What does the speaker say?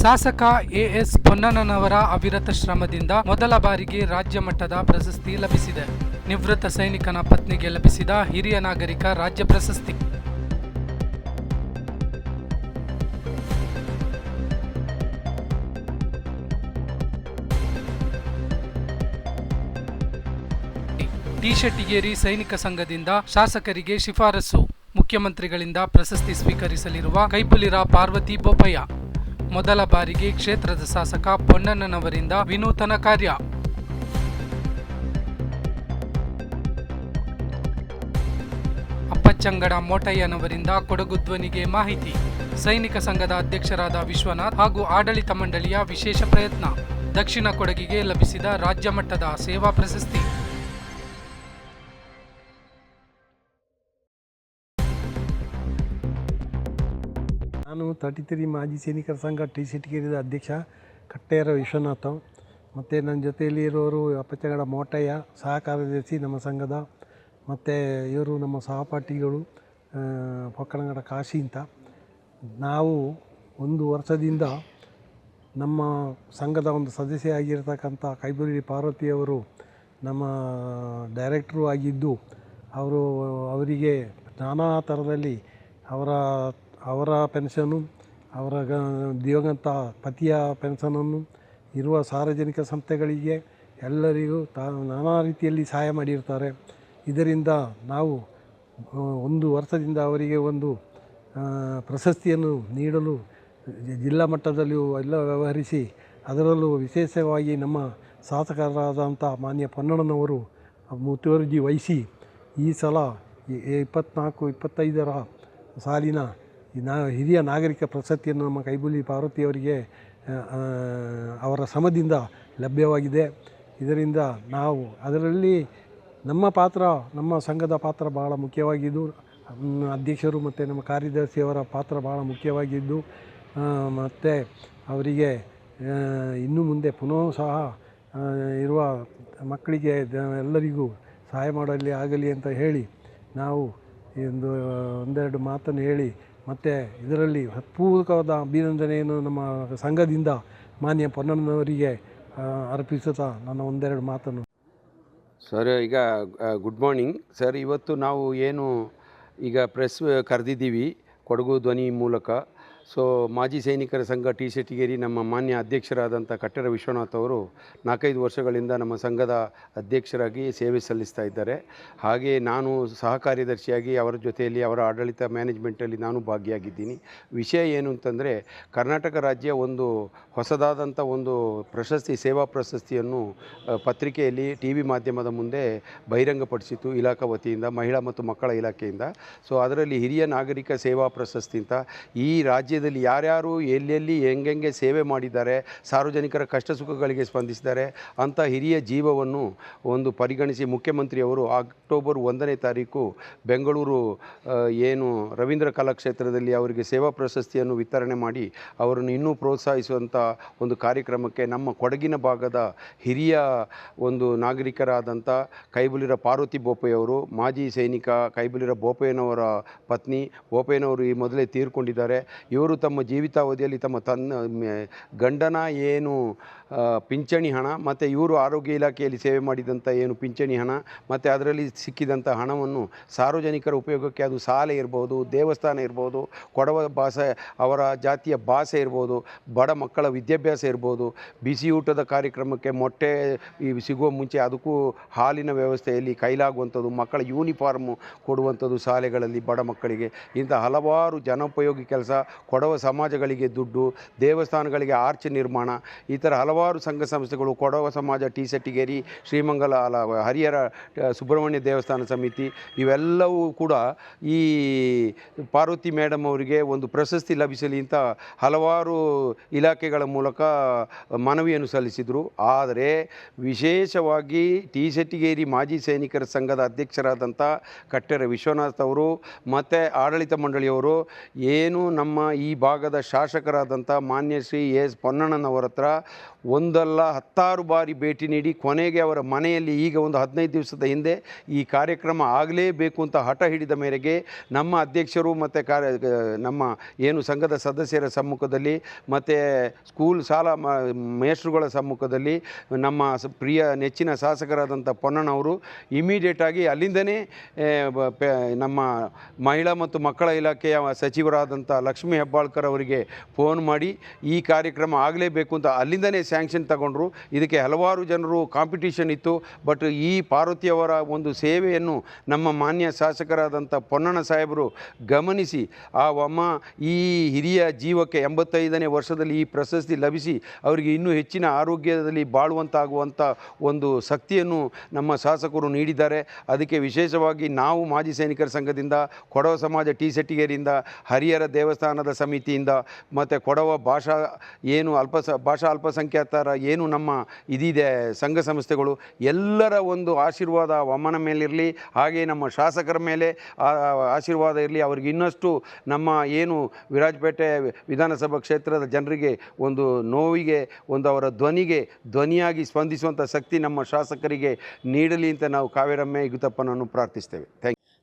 ಶಾಸಕ ಎಎಸ್ ಪೊನ್ನಣ್ಣನವರ ಅವಿರತ ಶ್ರಮದಿಂದ ಮೊದಲ ಬಾರಿಗೆ ರಾಜ್ಯ ಮಟ್ಟದ ಪ್ರಶಸ್ತಿ ಲಭಿಸಿದೆ. ನಿವೃತ್ತ ಸೈನಿಕನ ಪತ್ನಿಗೆ ಲಭಿಸಿದ ಹಿರಿಯ ನಾಗರಿಕ ರಾಜ್ಯ ಪ್ರಶಸ್ತಿ. ಟಿ ಶೆಟ್ಟಿಗೇರಿ ಸೈನಿಕ ಸಂಘದಿಂದ ಶಾಸಕರಿಗೆ ಶಿಫಾರಸು. ಮುಖ್ಯಮಂತ್ರಿಗಳಿಂದ ಪ್ರಶಸ್ತಿ ಸ್ವೀಕರಿಸಲಿರುವ ಕೈಪುಲಿರ ಪಾರ್ವತಿ ಬೋಪಯ್ಯ ಮೊದಲ ಬಾರಿಗೆ ಕ್ಷೇತ್ರದ ಶಾಸಕ ಪೊನ್ನಣ್ಣನವರಿಂದ ವಿನೂತನ ಕಾರ್ಯ. ಅಪ್ಪಚ್ಚಂಗಡ ಮೋಟಯ್ಯನವರಿಂದ ಕೊಡಗು ಧ್ವನಿಗೆ ಮಾಹಿತಿ. ಸೈನಿಕ ಸಂಘದ ಅಧ್ಯಕ್ಷರಾದ ವಿಶ್ವನಾಥ್ ಹಾಗೂ ಆಡಳಿತ ಮಂಡಳಿಯ ವಿಶೇಷ ಪ್ರಯತ್ನ. ದಕ್ಷಿಣ ಕೊಡಗಿಗೆ ಲಭಿಸಿದ ರಾಜ್ಯ ಮಟ್ಟದ ಸೇವಾ ಪ್ರಶಸ್ತಿ. ನಾನು ತರ್ಟಿ ತ್ರೀ ಮಾಜಿ ಸೈನಿಕರ ಸಂಘ ಟಿ ಸಿಟಿಗೇರಿದ ಅಧ್ಯಕ್ಷ ಕಟ್ಟೆಯರ ವಿಶ್ವನಾಥ. ಮತ್ತು ನನ್ನ ಜೊತೆಯಲ್ಲಿ ಇರೋರು ಅಪ್ಪಚ್ಚಗಡ ಮೋಟಯ್ಯ, ಸಹ ಕಾರ್ಯದರ್ಶಿ ನಮ್ಮ ಸಂಘದ. ಮತ್ತು ಇವರು ನಮ್ಮ ಸಹಪಾಠಿಗಳು ಪೊಕ್ಕಣಗಡ ಕಾಶಿ ಅಂತ. ನಾವು ಒಂದು ವರ್ಷದಿಂದ ನಮ್ಮ ಸಂಘದ ಒಂದು ಸದಸ್ಯ ಆಗಿರತಕ್ಕಂಥ ಕೈಬುರಿ ಪಾರ್ವತಿಯವರು ನಮ್ಮ ಡೈರೆಕ್ಟ್ರು ಆಗಿದ್ದು, ಅವರು ಅವರಿಗೆ ನಾನಾ ಥರದಲ್ಲಿ ಅವರ ಅವರ ಪೆನ್ಷನು, ಅವರ ಗ, ದಿವಂಗತ ಪತಿಯ ಪೆನ್ಷನನ್ನು ಇರುವ ಸಾರ್ವಜನಿಕ ಸಂಸ್ಥೆಗಳಿಗೆ ಎಲ್ಲರಿಗೂ ತಾ, ನಾನಾ ರೀತಿಯಲ್ಲಿ ಸಹಾಯ ಮಾಡಿರ್ತಾರೆ. ಇದರಿಂದ ನಾವು ಒಂದು ವರ್ಷದಿಂದ ಅವರಿಗೆ ಒಂದು ಪ್ರಶಸ್ತಿಯನ್ನು ನೀಡಲು ಜಿಲ್ಲಾ ಮಟ್ಟದಲ್ಲಿಯೂ ಎಲ್ಲ ವ್ಯವಹರಿಸಿ, ಅದರಲ್ಲೂ ವಿಶೇಷವಾಗಿ ನಮ್ಮ ಶಾಸಕರಾದಂಥ ಮಾನ್ಯ ಪೊನ್ನಣ್ಣನವರು, ಮುತುವರ್ಜಿ ವಹಿಸಿ ಈ ಸಲ ಇಪ್ಪತ್ತ್ನಾಲ್ಕು ಇಪ್ಪತ್ತೈದರ ಸಾಲಿನ ನಾ, ಹಿರಿಯ ನಾಗರಿಕ ಪ್ರಶಸ್ತಿಯನ್ನು ನಮ್ಮ ಕೈಬುಲಿ ಪಾರ್ವತಿಯವರಿಗೆ ಅವರ ಶ್ರಮದಿಂದ ಲಭ್ಯವಾಗಿದೆ. ಇದರಿಂದ ನಾವು ಅದರಲ್ಲಿ ನಮ್ಮ ಪಾತ್ರ, ನಮ್ಮ ಸಂಘದ ಪಾತ್ರ ಭಾಳ ಮುಖ್ಯವಾಗಿದ್ದು ಅಧ್ಯಕ್ಷರು ಮತ್ತು ನಮ್ಮ ಕಾರ್ಯದರ್ಶಿಯವರ ಪಾತ್ರ ಭಾಳ ಮುಖ್ಯವಾಗಿದ್ದು ಮತ್ತು ಅವರಿಗೆ ಇನ್ನು ಮುಂದೆ ಪುನಃ ಸಹ ಇರುವ ಮಕ್ಕಳಿಗೆ ಎಲ್ಲರಿಗೂ ಸಹಾಯ ಮಾಡಲಿ, ಆಗಲಿ ಅಂತ ಹೇಳಿ ನಾವು ಒಂದು, ಒಂದೆರಡು ಮಾತನ್ನು ಹೇಳಿ ಮತ್ತು ಇದರಲ್ಲಿ ಹತ್ಪೂರ್ವಕವಾದ ಅಭಿನಂದನೆಯನ್ನು ನಮ್ಮ ಸಂಘದಿಂದ ಮಾನ್ಯ ಪೊನ್ನಣ್ಣನವರಿಗೆ ಅರ್ಪಿಸುತ್ತಾ ನನ್ನ ಒಂದೆರಡು ಮಾತನ್ನು. ಸರ್, ಈಗ ಗುಡ್ ಮಾರ್ನಿಂಗ್ ಸರ್, ಇವತ್ತು ನಾವು ಏನು ಈಗ ಪ್ರೆಸ್ ಕರೆದಿದ್ದೀವಿ, ಕೊಡಗು ಧ್ವನಿ ಮೂಲಕ. ಸೊ ಮಾಜಿ ಸೈನಿಕರ ಸಂಘ ಟಿ ಶೆಟ್ಟಿಗೇರಿ ನಮ್ಮ ಮಾನ್ಯ ಅಧ್ಯಕ್ಷರಾದಂಥ ಕಟ್ಟಡ ವಿಶ್ವನಾಥ್ ಅವರು ನಾಲ್ಕೈದು ವರ್ಷಗಳಿಂದ ನಮ್ಮ ಸಂಘದ ಅಧ್ಯಕ್ಷರಾಗಿ ಸೇವೆ ಸಲ್ಲಿಸ್ತಾ ಇದ್ದಾರೆ. ಹಾಗೆ ನಾನು ಸಹ ಕಾರ್ಯದರ್ಶಿಯಾಗಿ ಅವರ ಜೊತೆಯಲ್ಲಿ ಅವರ ಆಡಳಿತ ಮ್ಯಾನೇಜ್ಮೆಂಟಲ್ಲಿ ನಾನು ಭಾಗಿಯಾಗಿದ್ದೀನಿ. ವಿಷಯ ಏನು ಅಂತಂದರೆ, ಕರ್ನಾಟಕ ರಾಜ್ಯ ಒಂದು ಹೊಸದಾದಂಥ ಒಂದು ಪ್ರಶಸ್ತಿ, ಸೇವಾ ಪ್ರಶಸ್ತಿಯನ್ನು ಪತ್ರಿಕೆಯಲ್ಲಿ ಟಿ ವಿ ಮಾಧ್ಯಮದ ಮುಂದೆ ಬಹಿರಂಗಪಡಿಸಿತು ಇಲಾಖಾ ವತಿಯಿಂದ, ಮಹಿಳಾ ಮತ್ತು ಮಕ್ಕಳ ಇಲಾಖೆಯಿಂದ. ಸೊ ಅದರಲ್ಲಿ ಹಿರಿಯ ನಾಗರಿಕ ಸೇವಾ ಪ್ರಶಸ್ತಿ ಅಂತ ಈ ರಾಜ್ಯದಲ್ಲಿ ಯಾರ್ಯಾರು ಎಲ್ಲೆಲ್ಲಿ ಹೆಂಗೆಂಗೆ ಸೇವೆ ಮಾಡಿದ್ದಾರೆ, ಸಾರ್ವಜನಿಕರ ಕಷ್ಟ ಸುಖಗಳಿಗೆ ಸ್ಪಂದಿಸಿದ್ದಾರೆ ಅಂಥ ಹಿರಿಯ ಜೀವವನ್ನು ಒಂದು ಪರಿಗಣಿಸಿ ಮುಖ್ಯಮಂತ್ರಿಯವರು ಅಕ್ಟೋಬರ್ ಒಂದನೇ ತಾರೀಕು ಬೆಂಗಳೂರು ಏನು ರವೀಂದ್ರ ಕಲಾಕ್ಷೇತ್ರದಲ್ಲಿ ಅವರಿಗೆ ಸೇವಾ ಪ್ರಶಸ್ತಿಯನ್ನು ವಿತರಣೆ ಮಾಡಿ ಅವರನ್ನು ಇನ್ನೂ ಪ್ರೋತ್ಸಾಹಿಸುವಂಥ ಒಂದು ಕಾರ್ಯಕ್ರಮಕ್ಕೆ ನಮ್ಮ ಕೊಡಗಿನ ಭಾಗದ ಹಿರಿಯ ಒಂದು ನಾಗರಿಕರಾದಂಥ ಕೈಬುಲಿರ ಪಾರ್ವತಿ ಬೋಪಯ್ಯವರು ಮಾಜಿ ಸೈನಿಕ ಕೈಬುಲಿರ ಬೋಪಯ್ಯನವರ ಪತ್ನಿ ಬೋಪಯ್ಯನವರು ಈ ಮೊದಲೇ ತೀರ್ಕೊಂಡಿದ್ದಾರೆ. ಇವರು ತಮ್ಮ ಜೀವಿತಾವಧಿಯಲ್ಲಿ ತಮ್ಮ ತನ್ನ ಗಂಡನ ಏನು ಪಿಂಚಣಿ ಹಣ, ಮತ್ತು ಇವರು ಆರೋಗ್ಯ ಇಲಾಖೆಯಲ್ಲಿ ಸೇವೆ ಮಾಡಿದಂಥ ಏನು ಪಿಂಚಣಿ ಹಣ, ಮತ್ತು ಅದರಲ್ಲಿ ಸಿಕ್ಕಿದಂಥ ಹಣವನ್ನು ಸಾರ್ವಜನಿಕರ ಉಪಯೋಗಕ್ಕೆ ಅದು ಸಾಲೆ ಇರ್ಬೋದು, ದೇವಸ್ಥಾನ ಇರ್ಬೋದು, ಕೊಡವ ಭಾಷೆ, ಅವರ ಜಾತಿಯ ಭಾಷೆ ಇರ್ಬೋದು, ಬಡ ಮಕ್ಕಳ ವಿದ್ಯಾಭ್ಯಾಸ ಇರ್ಬೋದು, ಬಿಸಿ ಊಟದ ಕಾರ್ಯಕ್ರಮಕ್ಕೆ ಮೊಟ್ಟೆ ಈ ಸಿಗುವ ಮುಂಚೆ ಅದಕ್ಕೂ ಹಾಲಿನ ವ್ಯವಸ್ಥೆಯಲ್ಲಿ ಕೈಲಾಗುವಂಥದ್ದು, ಮಕ್ಕಳ ಯೂನಿಫಾರ್ಮು ಕೊಡುವಂಥದ್ದು ಶಾಲೆಗಳಲ್ಲಿ ಬಡ ಮಕ್ಕಳಿಗೆ. ಇಂಥ ಹಲವಾರು ಜನೋಪಯೋಗಿ ಕೆಲಸ ಕೊಡವ ಸಮಾಜಗಳಿಗೆ ದುಡ್ಡು, ದೇವಸ್ಥಾನಗಳಿಗೆ ಆರ್ಚ್ ನಿರ್ಮಾಣ, ಈ ಥರ ಹಲವಾರು ಸಂಘ ಸಂಸ್ಥೆಗಳು ಕೊಡವ ಸಮಾಜ ಟಿ ಸೆಟ್ಟಿಗೇರಿ ಶ್ರೀಮಂಗಲ, ಅಲ, ಹರಿಹರ ಸುಬ್ರಹ್ಮಣ್ಯ ದೇವಸ್ಥಾನ ಸಮಿತಿ, ಇವೆಲ್ಲವೂ ಕೂಡ ಈ ಪಾರ್ವತಿ ಮೇಡಮ್ ಅವರಿಗೆ ಒಂದು ಪ್ರಶಸ್ತಿ ಲಭಿಸಲಿ ಅಂತ ಹಲವಾರು ಇಲಾಖೆಗಳ ಮೂಲಕ ಮನವಿಯನ್ನು ಸಲ್ಲಿಸಿದರು. ಆದರೆ ವಿಶೇಷವಾಗಿ ಟಿ ಶೆಟ್ಟಿಗೇರಿ ಮಾಜಿ ಸೈನಿಕರ ಸಂಘದ ಅಧ್ಯಕ್ಷರಾದಂಥ ಕಟ್ಟೆರ ವಿಶ್ವನಾಥ್ ಅವರು, ಮತ್ತು ಆಡಳಿತ ಮಂಡಳಿಯವರು, ಏನು ನಮ್ಮ ಈ ಭಾಗದ ಶಾಸಕರಾದಂಥ ಮಾನ್ಯ ಶ್ರೀ ಎಸ್ ಪೊನ್ನಣ್ಣನವರ ಹತ್ರ ಒಂದಲ್ಲ ಹತ್ತಾರು ಬಾರಿ ಭೇಟಿ ನೀಡಿ ಕೊನೆಗೆ ಅವರ ಮನೆಯಲ್ಲಿ ಈಗ ಒಂದು ಹದಿನೈದು ದಿವಸದ ಹಿಂದೆ ಈ ಕಾರ್ಯಕ್ರಮ ಆಗಲೇಬೇಕು ಅಂತ ಹಠ ಹಿಡಿದ ಮೇರೆಗೆ ನಮ್ಮ ಅಧ್ಯಕ್ಷರು ಮತ್ತು ಕಾರ್ಯ, ನಮ್ಮ ಏನು ಸಂಘದ ಸದಸ್ಯರ ಸಮ್ಮುಖದಲ್ಲಿ ಮತ್ತು ಸ್ಕೂಲ್ ಶಾಲಾ ಮೇಷ್ಟ್ರುಗಳ ಸಮ್ಮುಖದಲ್ಲಿ ನಮ್ಮ ಪ್ರಿಯ ನೆಚ್ಚಿನ ಶಾಸಕರಾದಂಥ ಪೊನ್ನಣ್ಣವರು ಇಮಿಡಿಯೇಟಾಗಿ ಅಲ್ಲಿಂದನೇ ನಮ್ಮ ಮಹಿಳಾ ಮತ್ತು ಮಕ್ಕಳ ಇಲಾಖೆಯ ಸಚಿವರಾದಂಥ ಲಕ್ಷ್ಮೀ ಹೆಬ್ಬಾಳ್ಕರ್ ಅವರಿಗೆ ಫೋನ್ ಮಾಡಿ ಈ ಕಾರ್ಯಕ್ರಮ ಆಗಲೇಬೇಕು ಅಂತ ಅಲ್ಲಿಂದನೇ ಸ್ಯಾಂಕ್ಷನ್ ತಗೊಂಡ್ರು. ಇದಕ್ಕೆ ಹಲವಾರು ಜನರು ಕಾಂಪಿಟೀಷನ್ ಇತ್ತು. ಬಟ್ ಈ ಪಾರ್ವತಿಯವರ ಒಂದು ಸೇವೆಯನ್ನು ನಮ್ಮ ಮಾನ್ಯ ಶಾಸಕರಾದಂಥ ಪೊನ್ನಣ್ಣ ಸಾಹೇಬರು ಗಮನಿಸಿ. ಆ ಅಮ್ಮ ಈ ಹಿರಿಯ ಜೀವಕ್ಕೆ ಎಂಬತ್ತೈದನೇ ವರ್ಷದಲ್ಲಿ ಈ ಪ್ರಶಸ್ತಿ ಲಭಿಸಿ ಅವರಿಗೆ ಇನ್ನೂ ಹೆಚ್ಚಿನ ಆರೋಗ್ಯದಲ್ಲಿ ಬಾಳುವಂತಾಗುವಂಥ ಒಂದು ಶಕ್ತಿಯನ್ನು ನಮ್ಮ ಶಾಸಕರು ನೀಡಿದ್ದಾರೆ. ಅದಕ್ಕೆ ವಿಶೇಷವಾಗಿ ನಾವು ಮಾಜಿ ಸೈನಿಕರ ಸಂಘದಿಂದ, ಕೊಡವ ಸಮಾಜ ಟಿ ಸೆಟ್ಟಿಗೇರಿಂದ ಹರಿಹರ ದೇವಸ್ಥಾನದ ಸಮಿತಿಯಿಂದ ಮತ್ತು ಕೊಡವ ಭಾಷಾ ಏನು ಅಲ್ಪ ಭಾಷಾ ಅಲ್ಪಸಂಖ್ಯಾತರ ಏನು ನಮ್ಮ ಇದಿದೆ ಸಂಘ ಸಂಸ್ಥೆಗಳು ಎಲ್ಲರ ಒಂದು ಆಶೀರ್ವಾದ ವಮನ ಮೇಲಿರಲಿ, ಹಾಗೆ ನಮ್ಮ ಶಾಸಕರ ಮೇಲೆ ಆಶೀರ್ವಾದ ಇರಲಿ. ಅವ್ರಿಗೆ ಇನ್ನಷ್ಟು ನಮ್ಮ ಏನು ವಿರಾಜಪೇಟೆ ವಿಧಾನಸಭಾ ಕ್ಷೇತ್ರದ ಜನರಿಗೆ ಒಂದು ನೋವಿಗೆ, ಒಂದು ಅವರ ಧ್ವನಿಗೆ ಧ್ವನಿಯಾಗಿ ಸ್ಪಂದಿಸುವಂಥ ಶಕ್ತಿ ನಮ್ಮ ಶಾಸಕರಿಗೆ ನೀಡಲಿ ಅಂತ ನಾವು ಕಾವೇರಮ್ಮೆ ಯುಗತಪ್ಪನನ್ನು ಪ್ರಾರ್ಥಿಸ್ತೇವೆ. ಥ್ಯಾಂಕ್